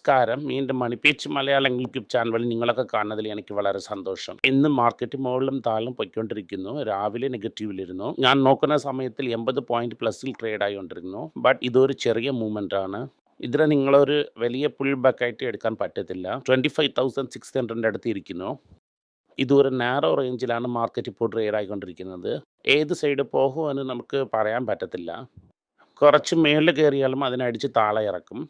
നമസ്കാരം. വീണ്ടും മണിപ്പേച്ച് Malayalam YouTube channel നിങ്ങളൊക്കെ കാണുന്നതിൽ എനിക്ക് വളരെ സന്തോഷം. ഇന്ന് മാർക്കറ്റ് മുകളിലും താഴും പൊയ്ക്കൊണ്ടിരിക്കുന്നു. രാവിലെ നെഗറ്റീവിലിരുന്നു ഞാൻ നോക്കുന്ന സമയത്തിൽ എൺപത് പോയിന്റ് പ്ലസിൽ ട്രേഡ് ആയിക്കൊണ്ടിരുന്നു. ബട്ട് ഇതൊരു ചെറിയ മൂവ്മെന്റ് ആണ്. ഇതിനെ നിങ്ങളൊരു വലിയ പുൾ ബാക്ക് ആയിട്ട് എടുക്കാൻ പറ്റത്തില്ല. ട്വന്റി ഫൈവ് തൗസൻഡ് സിക്സ് ഹൺഡ്രഡിന്റെ അടുത്ത് ഇരിക്കുന്നു. ഇതൊരു നാരോ റേഞ്ചിലാണ് മാർക്കറ്റ് ഇപ്പോൾ ട്രേഡ് ആയിക്കൊണ്ടിരിക്കുന്നത്. ഏത് സൈഡ് പോകുമെന്ന് നമുക്ക് പറയാൻ പറ്റത്തില്ല. കുറച്ച് മേളിൽ കയറിയാലും അതിനടിച്ച് താളെ ഇറക്കും.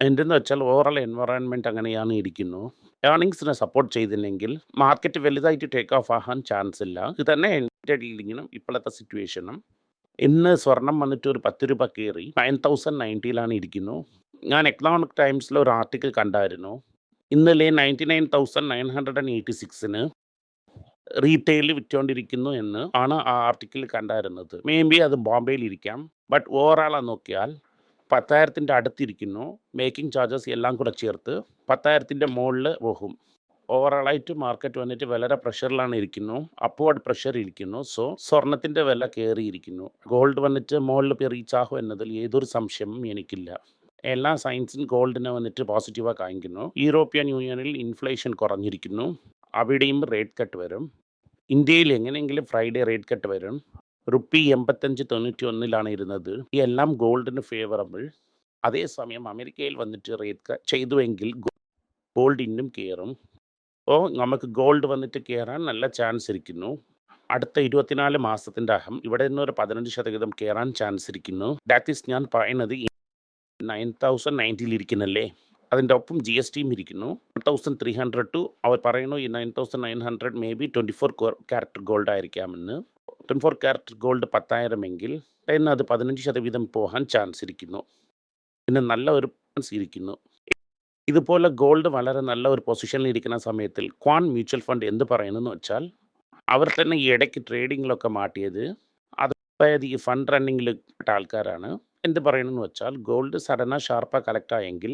എന്തെന്ന് വെച്ചാൽ ഓവറോൾ എൻവയറോൺമെന്റ് അങ്ങനെയാണ് ഇരിക്കുന്നു. ഏർണിങ്സിനെ സപ്പോർട്ട് ചെയ്തില്ലെങ്കിൽ മാർക്കറ്റ് വലുതായിട്ട് ടേക്ക് ഓഫ് ആകാൻ ചാൻസ് ഇല്ല. ഇത് തന്നെ എന്റെ ഡീലിങ്ങിനും ഇപ്പോഴത്തെ സിറ്റുവേഷനും ഇന്ന് സ്വർണം വന്നിട്ട് ഒരു പത്ത് രൂപ കയറി നയൻ തൗസൻഡ് നയന്റിയിലാണ് ഇരിക്കുന്നു. ഞാൻ എക്കണോമിക് ടൈംസിൽ ഒരു ആർട്ടിക്കിൾ കണ്ടായിരുന്നു. ഇന്നലെ ninety nine thousand nine hundred and eighty സിക്സിന് retail വിറ്റുകൊണ്ടിരിക്കുന്നു എന്ന് ആണ് ആ ആർട്ടിക്കിൾ കണ്ടായിരുന്നത്. മേ ബി അത് ബോംബെയിൽ ഇരിക്കാം. ബട്ട് ഓവറോൾ നോക്കിയാൽ പത്തായിരത്തിന്റെ അടുത്തിരിക്കുന്നു. മേക്കിംഗ് ചാർജസ് എല്ലാം കൂടെ ചേർത്ത് പത്തായിരത്തിന്റെ മുകളിൽ പോകും ഓവറോളായിട്ട് മാർക്കറ്റ് വന്നിട്ട് വളരെ പ്രഷറിലാണ് ഇരിക്കുന്നു. അപ്വേർഡ് പ്രഷർ ഇരിക്കുന്നു. സോ സ്വർണത്തിന്റെ വില കയറിയിരിക്കുന്നു. ഗോൾഡ് വന്നിട്ട് മുകളിൽ പോയി റീച്ച് ആകും എന്നതിൽ ഏതൊരു സംശയവും എനിക്കില്ല. എല്ലാ സയൻസും ഗോൾഡിനെ വന്നിട്ട് പോസിറ്റീവായി കാണിക്കുന്നു. യൂറോപ്യൻ യൂണിയനിൽ ഇൻഫ്ലേഷൻ കുറഞ്ഞിരിക്കുന്നു. അവിടെയും റേറ്റ് കട്ട് വരും. ഇന്ത്യയിൽ എങ്ങനെയെങ്കിലും ഫ്രൈഡേ റേറ്റ് കട്ട് വരും. റുപ്പി എൺപത്തഞ്ച് തൊണ്ണൂറ്റി ഒന്നിലാണ് ഇരുന്നത്. ഈ എല്ലാം ഗോൾഡിന് ഫേവറബിൾ. അതേസമയം അമേരിക്കയിൽ വന്നിട്ട് റേറ്റ് ചെയ്തുവെങ്കിൽ ഗോൾഡ് ഇന്നും കയറും. അപ്പോൾ നമുക്ക് ഗോൾഡ് വന്നിട്ട് കയറാൻ നല്ല ചാൻസ് ഇരിക്കുന്നു. അടുത്ത ഇരുപത്തിനാല് മാസത്തിന്റെ അഹം ഇവിടെ നിന്ന് ഒരു പതിനഞ്ച് ശതകം കയറാൻ ചാൻസ് ഇരിക്കുന്നു. ദാറ്റ് ഈസ് ഞാൻ പറയുന്നത് നയൻ തൗസൻഡ് നയന്റിയിൽ ഇരിക്കുന്നല്ലേ? അതിന്റെ ഒപ്പം ജി എസ് ടിയും ഇരിക്കുന്നു. തൗസൻഡ് ത്രീ ഹൺഡ്രഡ് ടു അവർ പറയുന്നു ഈ nine thousand nine hundred may be twenty four carat gold ആയിരിക്കാമെന്ന് twenty four carat gold പത്തായിരം എങ്കിൽ then അത് പതിനഞ്ച് ശതവീതം പോകാൻ ചാൻസ് ഇരിക്കുന്നു. പിന്നെ നല്ല ഒരു ചാൻസ് ഇരിക്കുന്നു. ഇതുപോലെ ഗോൾഡ് വളരെ നല്ല ഒരു പൊസിഷനിൽ ഇരിക്കുന്ന സമയത്തിൽ ക്വാൻ മ്യൂച്വൽ ഫണ്ട് എന്ത് പറയുന്നതെന്ന് വെച്ചാൽ അവർ തന്നെ ഈ ഇടയ്ക്ക് ട്രേഡിങ്ങിലൊക്കെ മാറ്റിയത്. അതായത് ഈ ഫണ്ട് റണ്ണിങ്ങിൽ പെട്ട ആൾക്കാരാണ്. എന്ത് പറയണമെന്ന് വെച്ചാൽ ഗോൾഡ് സഡന ഷാർപ്പാ കളക്ട് ആയെങ്കിൽ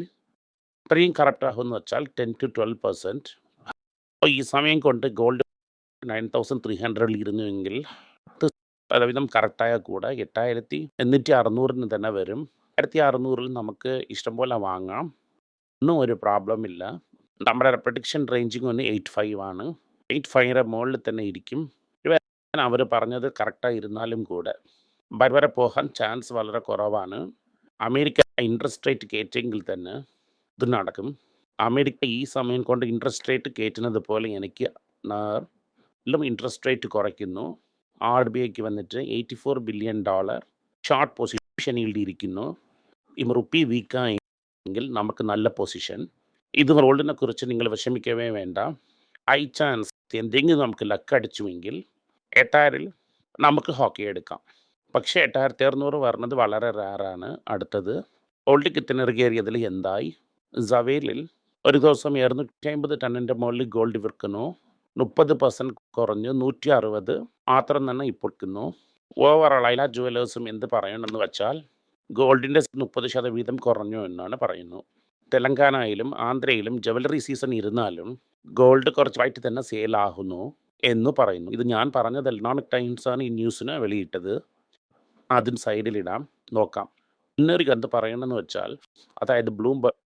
ഇത്രയും കറക്റ്റ് ആകുമെന്ന് വെച്ചാൽ ടെൻ ടു ട്വൽവ് പെർസെന്റ് ഈ സമയം കൊണ്ട് ഗോൾഡ് നയൻ തൗസൻഡ് ത്രീ ഹൺഡ്രഡിൽ ഇരുന്നുവെങ്കിൽ പലവിധം കറക്റ്റായ കൂടെ എട്ടായിരത്തി എണ്ണൂറ്റി അറുന്നൂറിന് തന്നെ വരും. ആയിരത്തി അറുന്നൂറിൽ നമുക്ക് ഇഷ്ടംപോലെ വാങ്ങാം. ഒന്നും ഒരു പ്രോബ്ലം ഇല്ല. നമ്മുടെ റെപ്രഡിക്ഷൻ റേഞ്ചിങ് ഒന്ന് എയ്റ്റ് ഫൈവ് ആണ്. എയ്റ്റ് ഫൈവിന്റെ മുകളിൽ തന്നെ ഇരിക്കും. അവർ പറഞ്ഞത് കറക്റ്റായി ഇരുന്നാലും കൂടെ. വരെ പോകാൻ ചാൻസ് വളരെ കുറവാണ്. അമേരിക്ക ഇൻട്രസ്റ്റ് റേറ്റ് കയറ്റെങ്കിൽ തന്നെ ഇത് നടക്കും. അമേരിക്ക ഈ സമയം കൊണ്ട് ഇൻട്രസ്റ്റ് റേറ്റ് കയറ്റുന്നത് പോലെ എനിക്ക് ഇൻട്രസ്റ്റ് റേറ്റ് കുറയ്ക്കുന്നു. ആർ ബി ഐക്ക് വന്നിട്ട് eighty four billion dollar short പൊസിഷനിൽ ഇരിക്കുന്നു. റുപ്പി വീക്കായെങ്കിൽ നമുക്ക് നല്ല പൊസിഷൻ ഇത് റോളിനെ കുറിച്ച് നിങ്ങൾ വിഷമിക്കവേ വേണ്ട. ഹൈ ചാൻസ് എന്തെങ്കിലും നമുക്ക് ലക്ക് അടിച്ചുവെങ്കിൽ എട്ടായിരിൽ നമുക്ക് ഹോക്കി എടുക്കാം. പക്ഷേ എട്ടായിരത്തി അറുന്നൂറ് വരുന്നത് വളരെ റയറാണ് അടുത്തത് ഓൾഡ് കിത്തനർ കയറിയതിൽ എന്തായി? സവേലിൽ ഒരു ദിവസം ഇരുന്നൂറ്റി അമ്പത് ടണ്ണിന്റെ മുകളിൽ ഗോൾഡ് വിൽക്കുന്നു. മുപ്പത് പെർസെന്റ് കുറഞ്ഞു നൂറ്റി അറുപത് മാത്രം തന്നെ ഇപ്പൊക്കുന്നു ഓവറോൾ എല്ലാ ജുവലേഴ്സും എന്ത് പറയണമെന്ന് വെച്ചാൽ ഗോൾഡിന്റെ മുപ്പത് ശതവീതം കുറഞ്ഞു എന്നാണ് പറയുന്നു. തെലങ്കാനയിലും ആന്ധ്രയിലും ജുവലറി സീസൺ ഇരുന്നാലും ഗോൾഡ് കുറച്ചായിട്ട് തന്നെ സെയിലാകുന്നു എന്ന് പറയുന്നു. ഇത് ഞാൻ പറഞ്ഞത് എലക്ട്രോണിക് ടൈംസാണ് ഈ ന്യൂസിന് വെളിയിട്ടത്. അതിന് സൈഡിലിടാം നോക്കാം. ഇന്നൊരു കന്ത് പറയണമെന്ന് വെച്ചാൽ അതായത് ബ്ലൂംബർഗ്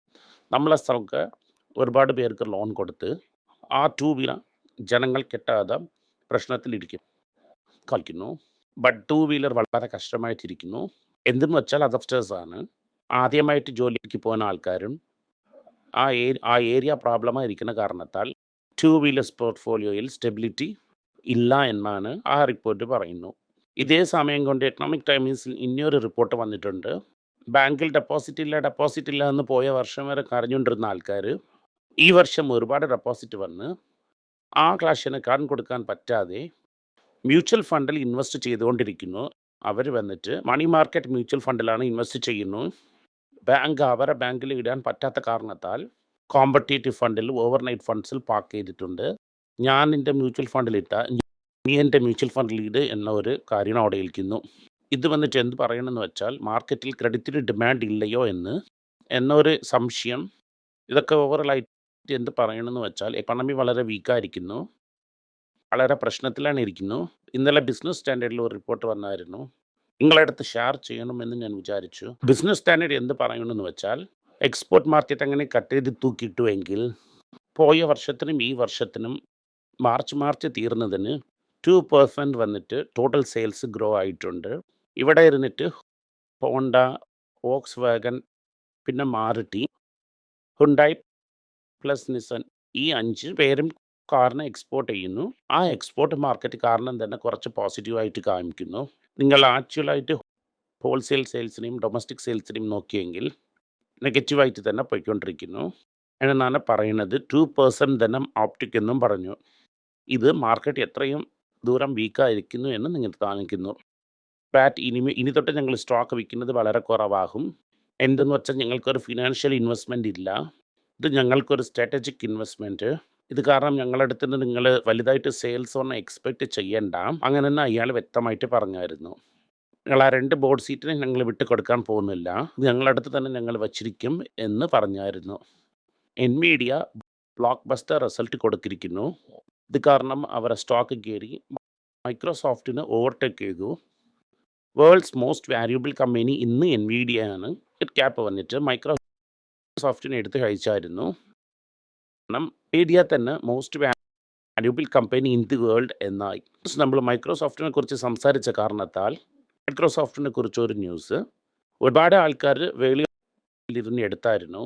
നമ്മളെ സ്ഥലമൊക്കെ ഒരുപാട് പേർക്ക് ലോൺ കൊടുത്ത് ആ ടൂ വീലർ ജനങ്ങൾ കിട്ടാതെ പ്രശ്നത്തിലിരിക്കും. കളിക്കുന്നു. ബട്ട് ടു വീലർ വളരെ കഷ്ടമായിട്ടിരിക്കുന്നു. എന്തെന്ന് വെച്ചാൽ അഡപ്റ്റേഴ്സ് ആണ് ആദ്യമായിട്ട് ജോലിക്ക് പോകുന്ന ആൾക്കാരും ആ ഏ ആ ഏരിയ പ്രോബ്ലമായിരിക്കുന്ന കാരണത്താൽ ടു വീലേഴ്സ് പോർട്ട്ഫോളിയോയിൽ സ്റ്റെബിലിറ്റി ഇല്ല എന്നാണ് ആ റിപ്പോർട്ട് പറയുന്നു. ഇതേ സമയം കൊണ്ട് എക്കണോമിക് ടൈംസിൽ ഇനിയൊരു റിപ്പോർട്ട് വന്നിട്ടുണ്ട്. ബാങ്കിൽ ഡെപ്പോസിറ്റ് ഇല്ല ഡെപ്പോസിറ്റ് ഇല്ല എന്ന് പോയ വർഷം വരെ കരഞ്ഞുകൊണ്ടിരുന്ന ആൾക്കാർ ഈ വർഷം ഒരുപാട് ഡെപ്പോസിറ്റ് വന്ന് ആ ക്ലാഷിന് കടം കൊടുക്കാൻ പറ്റാതെ മ്യൂച്വൽ ഫണ്ടിൽ ഇൻവെസ്റ്റ് ചെയ്തുകൊണ്ടിരിക്കുന്നു. അവർ വന്നിട്ട് മണി മാർക്കറ്റ് മ്യൂച്വൽ ഫണ്ടിലാണ് ഇൻവെസ്റ്റ് ചെയ്യുന്നു. ബാങ്ക് അവരെ ബാങ്കിൽ ഇടാൻ പറ്റാത്ത കാരണത്താൽ കോമ്പറ്റേറ്റീവ് ഫണ്ടിൽ ഓവർനൈറ്റ് ഫണ്ട്സിൽ പാക്ക് ചെയ്തിട്ടുണ്ട്. ഞാൻ എന്റെ മ്യൂച്വൽ ഫണ്ടിലിട്ട നീ എന്റെ മ്യൂച്വൽ ഫണ്ടിൽ ഇട് എന്ന ഒരു കാര്യം അവിടെ ഇരിക്കുന്നു ഇത് വന്നിട്ട് എന്ത് പറയണമെന്ന് വെച്ചാൽ മാർക്കറ്റിൽ ക്രെഡിറ്റിന് ഡിമാൻഡ് ഇല്ലയോ എന്ന് എന്നൊരു സംശയം. ഇതൊക്കെ ഓവറലായിട്ട് എന്ത് പറയണമെന്ന് വെച്ചാൽ എക്കണമി വളരെ വീക്കായിരിക്കുന്നു വളരെ പ്രശ്നത്തിലാണ് ഇരിക്കുന്നു. ഇന്നലെ ബിസിനസ് സ്റ്റാൻഡേർഡിൽ ഒരു റിപ്പോർട്ട് വന്നായിരുന്നു. നിങ്ങളടുത്ത് ഷെയർ ചെയ്യണമെന്ന് ഞാൻ വിചാരിച്ചു. ബിസിനസ് സ്റ്റാൻഡേർഡ് എന്ത് പറയണമെന്ന് വെച്ചാൽ എക്സ്പോർട്ട് മാർക്കറ്റ് അങ്ങനെ കട്ട് ചെയ്ത് തൂക്കിയിട്ടുവെങ്കിൽ പോയ വർഷത്തിനും ഈ വർഷത്തിനും മാർച്ച് മാർച്ച് തീർന്നതിന് ടു പെർസെന്റ് വന്നിട്ട് ടോട്ടൽ സെയിൽസ് ഗ്രോ ആയിട്ടുണ്ട്. ഇവിടെ ഇരുന്നിട്ട് ഹോണ്ട വോക്സ് വാഗൻ പിന്നെ മാരുതി ഹുണ്ടായി പ്ലസ് നിസൻ ഈ അഞ്ച് പേരും കാറിനെ എക്സ്പോർട്ട് ചെയ്യുന്നു. ആ എക്സ്പോർട്ട് മാർക്കറ്റ് കാരണം തന്നെ കുറച്ച് പോസിറ്റീവായിട്ട് കാണിക്കുന്നു. നിങ്ങൾ ആക്ച്വലായിട്ട് ഹോൾസെയിൽ സെയിൽസിനെയും ഡൊമസ്റ്റിക് സെയിൽസിനെയും നോക്കിയെങ്കിൽ നെഗറ്റീവായിട്ട് തന്നെ പോയിക്കൊണ്ടിരിക്കുന്നു. എന്നാണ് പറയുന്നത്. ടു പേഴ്സന്റ് തന്നെ ഓപ്റ്റിക് എന്നും പറഞ്ഞു. ഇത് മാർക്കറ്റ് എത്രയും ദൂരം വീക്കായിരിക്കുന്നു എന്ന് നിങ്ങൾ കാണിക്കുന്നു. പാറ്റ് ഇനി ഇനി തൊട്ട് ഞങ്ങൾ സ്റ്റോക്ക് വിൽക്കുന്നത് വളരെ കുറവാകും. എന്തെന്ന് വെച്ചാൽ ഞങ്ങൾക്കൊരു ഫിനാൻഷ്യൽ ഇൻവെസ്റ്റ്മെന്റ് ഇല്ല. ഇത് ഞങ്ങൾക്കൊരു സ്ട്രാറ്റജിക് ഇൻവെസ്റ്റ്മെന്റ് ഇത് കാരണം ഞങ്ങളുടെ അടുത്ത് നിന്ന് നിങ്ങൾ വലുതായിട്ട് സെയിൽസ് ഒന്നും എക്സ്പെക്റ്റ് ചെയ്യണ്ട. അങ്ങനെ തന്നെ അയാൾ വ്യക്തമായിട്ട് പറഞ്ഞായിരുന്നു. ഞങ്ങൾ ആ രണ്ട് ബോർഡ് സീറ്റിനെ ഞങ്ങൾ വിട്ട് കൊടുക്കാൻ പോകുന്നില്ല. ഇത് ഞങ്ങളുടെ അടുത്ത് തന്നെ ഞങ്ങൾ വച്ചിരിക്കും എന്ന് പറഞ്ഞായിരുന്നു. N media blockbuster result കൊടുത്തിരിക്കുന്നു. ഇത് കാരണം അവരെ സ്റ്റോക്ക് കയറി മൈക്രോസോഫ്റ്റിന് ഓവർടേക്ക് ചെയ്തു. വേൾഡ്സ് മോസ്റ്റ് വാല്യൂബിൾ കമ്പനി ഇന്ന് എൻ എൻവിഡിയ ആണ്. ഇറ്റ് ക്യാപ്പ് വന്നിട്ട് മൈക്രോസോഫ്റ്റിനെ എടുത്ത് കഴിച്ചായിരുന്നു. കാരണം മീഡിയ തന്നെ most valuable company in the world എന്നായി. നമ്മൾ മൈക്രോസോഫ്റ്റിനെ കുറിച്ച് സംസാരിച്ച കാരണത്താൽ മൈക്രോസോഫ്റ്റിനെ കുറിച്ച് ഒരു ന്യൂസ് ഒരുപാട് ആൾക്കാർ വെളിയിലിരുന്ന് എടുത്തായിരുന്നു.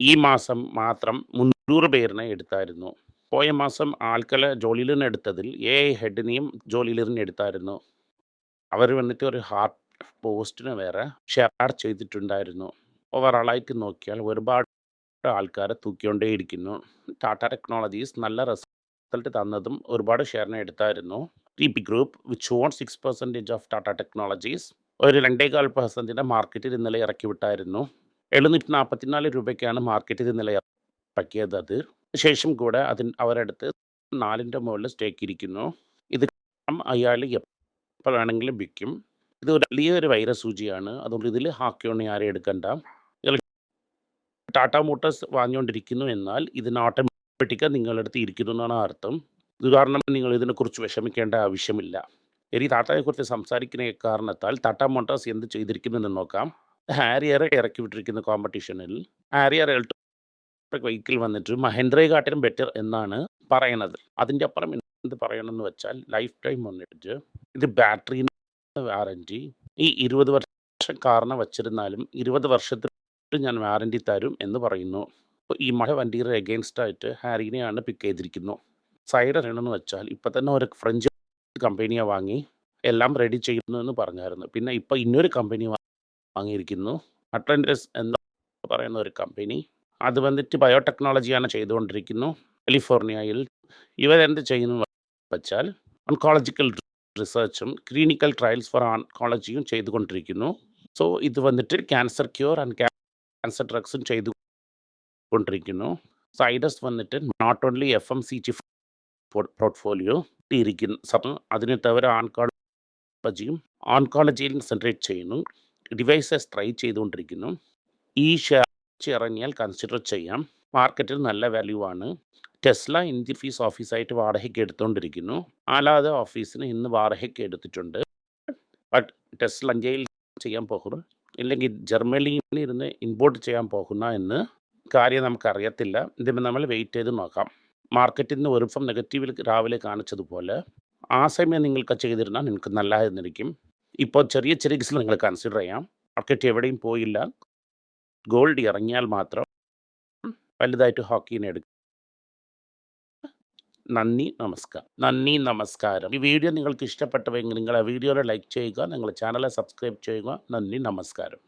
ഈ മാസം മാത്രം മുന്നൂറ് പേരിനെ എടുത്തായിരുന്നു. പോയ മാസം ആൾക്കാരെ ജോലിയിൽ നിന്ന് എടുത്തതിൽ എ ഹെഡിനെയും ജോലിയിൽ നിന്ന് എടുത്തായിരുന്നു. അവർ വന്നിട്ട് ഒരു ഹാർട്ട് പോസ്റ്റിന് വേറെ ഷെയർ ചെയ്തിട്ടുണ്ടായിരുന്നു. ഓവറോളായിട്ട് നോക്കിയാൽ ഒരുപാട് ആൾക്കാരെ തൂക്കിക്കൊണ്ടേയിരിക്കുന്നു. ടാറ്റ ടെക്നോളജീസ് നല്ല റിസൾട്ട് തന്നതും ഒരുപാട് ഷെയറിനെ എടുത്തായിരുന്നു. T P group which own six percentage of Tata Technologies ഒരു രണ്ടേകാൽ പെർസെന്റിന്റെ മാർക്കറ്റിൽ ഇന്നലെ ഇറക്കി വിട്ടായിരുന്നു. എഴുന്നൂറ്റി നാൽപ്പത്തിനാല് രൂപയ്ക്കാണ് മാർക്കറ്റിൽ ഇന്നലെ ഇറക്കിയത് അത്. ശേഷം കൂടെ അതിന് അവരടുത്ത് നാലിന്റെ മുകളിൽ സ്റ്റേക്ക് ഇരിക്കുന്നു. ഇത് അയാൾ എപ്പോൾ വേണമെങ്കിലും വിൽക്കും. ഇത് ഒരു വലിയൊരു വൈറസ് സൂചിയാണ്. അതുകൊണ്ട് ഇതിൽ ഹാക്കിയൊന്നും ആരെയും എടുക്കണ്ട. ടാറ്റ മോട്ടോഴ്സ് വാങ്ങിക്കൊണ്ടിരിക്കുന്നു എന്നാൽ ഇതിന് ഓട്ടോമാറ്റിക്ക അടുത്ത് ഇരിക്കുന്നു എന്നാണ് അർത്ഥം. ഇത് കാരണം നിങ്ങൾ ഇതിനെക്കുറിച്ച് വിഷമിക്കേണ്ട ആവശ്യമില്ല. ഇനി ടാറ്റയെക്കുറിച്ച് സംസാരിക്കുന്ന കാരണത്താൽ ടാറ്റ മോട്ടോഴ്സ് എന്ത് ചെയ്തിരിക്കുന്നെന്ന് നോക്കാം. ഹാരിയർ ഇറക്കി വിട്ടിരിക്കുന്ന കോമ്പറ്റീഷനിൽ ഹാരിയർ ഇലക്ട്രിക് വെഹിക്കിൾ വന്നിട്ട് മഹേന്ദ്രയെക്കാട്ടിലും ബെറ്റർ എന്നാണ് പറയുന്നത്. അതിന്റെ അപ്പുറം എന്ത് പറയണമെന്ന് വെച്ചാൽ ലൈഫ് ടൈം വന്നിട്ട് ഇത് ബാറ്ററി വാറന്റി ഈ ഇരുപത് വർഷം കാറിനെ വച്ചിരുന്നാലും ഇരുപത് വർഷത്തിൽ ഞാൻ വാറന്റി തരും എന്ന് പറയുന്നു. അപ്പോൾ ഈ മഴ വണ്ടിയുടെ എഗെയിൻസ്റ്റായിട്ട് ഹാരിനെയാണ് പിക്ക് ചെയ്തിരിക്കുന്നു. സൈഡ് അറിയണമെന്ന് വെച്ചാൽ ഇപ്പം തന്നെ ഒരു ഫ്രഞ്ച് കമ്പനിയെ വാങ്ങി എല്ലാം റെഡി ചെയ്യുന്നു എന്ന് പറഞ്ഞായിരുന്നു. പിന്നെ ഇപ്പോൾ ഇന്നൊരു കമ്പനി വാങ്ങിയിരിക്കുന്നു. അട്ലന്റസ് എന്ന് പറയുന്ന ഒരു കമ്പനി അത് വന്നിട്ട് ബയോടെക്നോളജിയാണ് ചെയ്തുകൊണ്ടിരിക്കുന്നു. കാലിഫോർണിയയിൽ ഇവരെന്ത് ചെയ്യുന്നു വെച്ചാൽ ഓൺകോളജിക്കൽ റിസർച്ചും ക്ലിനിക്കൽ ട്രയൽസ് ഫോർ ഓൺകോളജിയും ചെയ്തുകൊണ്ടിരിക്കുന്നു. സോ ഇത് വന്നിട്ട് ക്യാൻസർ ക്യൂർ ആൻഡ് ക്യാൻസർ ഡ്രഗ്സും ചെയ്തു കൊണ്ടിരിക്കുന്നു. സൈഡസ് വന്നിട്ട് not only F M C G portfolio ഇരിക്കുന്നു അതിന് തവര ഓൺകോളജിയും ഓൺകോളജിയിൽ സെൻട്രേറ്റ് ചെയ്യുന്നു. ഡിവൈസസ് ട്രൈ ചെയ്തുകൊണ്ടിരിക്കുന്നു. ഈ ഷെയർ ഇറങ്ങിയാൽ കൺസിഡർ ചെയ്യാം. മാർക്കറ്റിൽ നല്ല വാല്യൂ ആണ്. ടെസ്ല ഇന്ത്യ ഫീസ് ഓഫീസായിട്ട് വാടകയ്ക്ക് എടുത്തുകൊണ്ടിരിക്കുന്നു. അല്ലാതെ ഓഫീസിന് ഇന്ന് വാടകയ്ക്ക് എടുത്തിട്ടുണ്ട്. ബട്ട് ടെസ്ല ഇന്ത്യയിൽ ചെയ്യാൻ പോകുന്നു. ഇല്ലെങ്കിൽ ജർമ്മനിയിൽ ഇരുന്ന് ഇമ്പോർട്ട് ചെയ്യാൻ പോകുന്ന എന്ന് കാര്യം നമുക്കറിയത്തില്ല. ഇതിപ്പോൾ നമ്മൾ വെയിറ്റ് ചെയ്ത് നോക്കാം. മാർക്കറ്റിൽ നിന്ന് ഒരു ഫം നെഗറ്റീവിൽ രാവിലെ കാണിച്ചതുപോലെ ആ സമയം നിങ്ങൾക്ക് ചെയ്തിരുന്നാൽ നിങ്ങൾക്ക് നല്ലതായിരുന്നിരിക്കും. ഇപ്പോൾ ചെറിയ ചെറിയ കേസിൽ നിങ്ങൾ കൺസിഡർ ചെയ്യാം. മാർക്കറ്റ് എവിടെയും പോയില്ല. ഗോൾഡ് ഇറങ്ങിയാൽ മാത്രം വലുതായിട്ട് ഹോക്കീനെ എടുക്കും നന്ദി നമസ്കാരം. നന്ദി നമസ്കാരം. ഈ വീഡിയോ നിങ്ങൾക്ക് ഇഷ്ടപ്പെട്ടവെങ്കിൽ നിങ്ങൾ ആ ലൈക്ക് ചെയ്യുക നിങ്ങളുടെ ചാനലെ സബ്സ്ക്രൈബ് ചെയ്യുക. നന്ദി നമസ്കാരം.